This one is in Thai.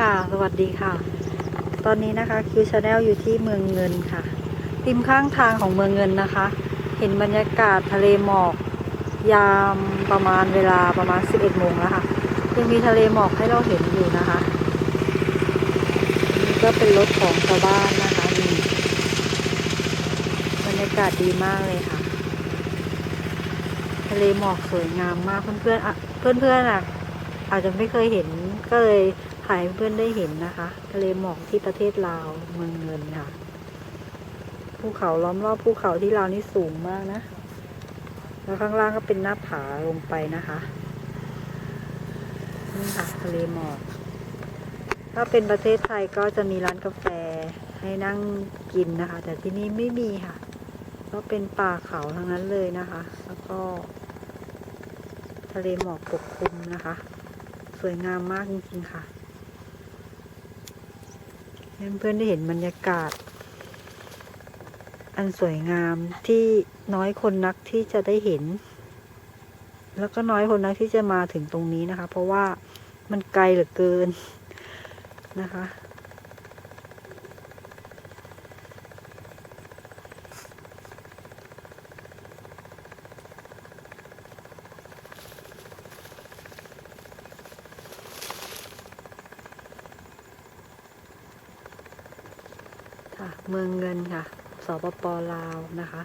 ค่ะ สวัสดีค่ะ ตอนนี้นะคะคิวชาแนลอยู่ที่เมืองเงินค่ะ ริมข้างทางของเมืองเงินนะคะ เห็นบรรยากาศทะเลหมอก ยามประมาณเวลาประมาณ 11โมงแล้วค่ะยังมีทะเลหมอกให้เราเห็นอยู่นะคะนี่ก็เป็นรถของชาวบ้านนะคะนี่บรรยากาศดีมากเลยค่ะ ทะเลหมอกสวยงามมากเพื่อนๆอะเพื่อนๆอะอาจจะไม่เคยเห็นก็เลย ถ่ายเพื่อนได้เห็นนะคะทะเลหมอกที่ประเทศลาวเมืองเงินค่ะภูเขาล้อมรอบภูเขาที่ลาวนี่สูงมากนะ แล้วข้างล่างก็เป็นหน้าผาลงไปนะคะนี่ค่ะทะเลหมอก ถ้าเป็นประเทศไทยก็จะมีร้านกาแฟให้นั่งกินนะคะ แต่ที่นี่ไม่มีค่ะ ก็เป็นป่าเขาทั้งนั้นเลยนะคะ แล้วก็ ทะเลหมอกปกคลุมนะคะ สวยงามมากจริงๆค่ะ ให้เพื่อนๆได้เห็นบรรยากาศ อันสวยงามที่น้อยคนนักที่จะได้เห็น แล้วก็น้อยคนนักที่จะมาถึงตรงนี้นะคะ เพราะว่ามันไกลเหลือเกินนะคะ ค่ะ เมืองเงินค่ะ สปปลาวนะคะ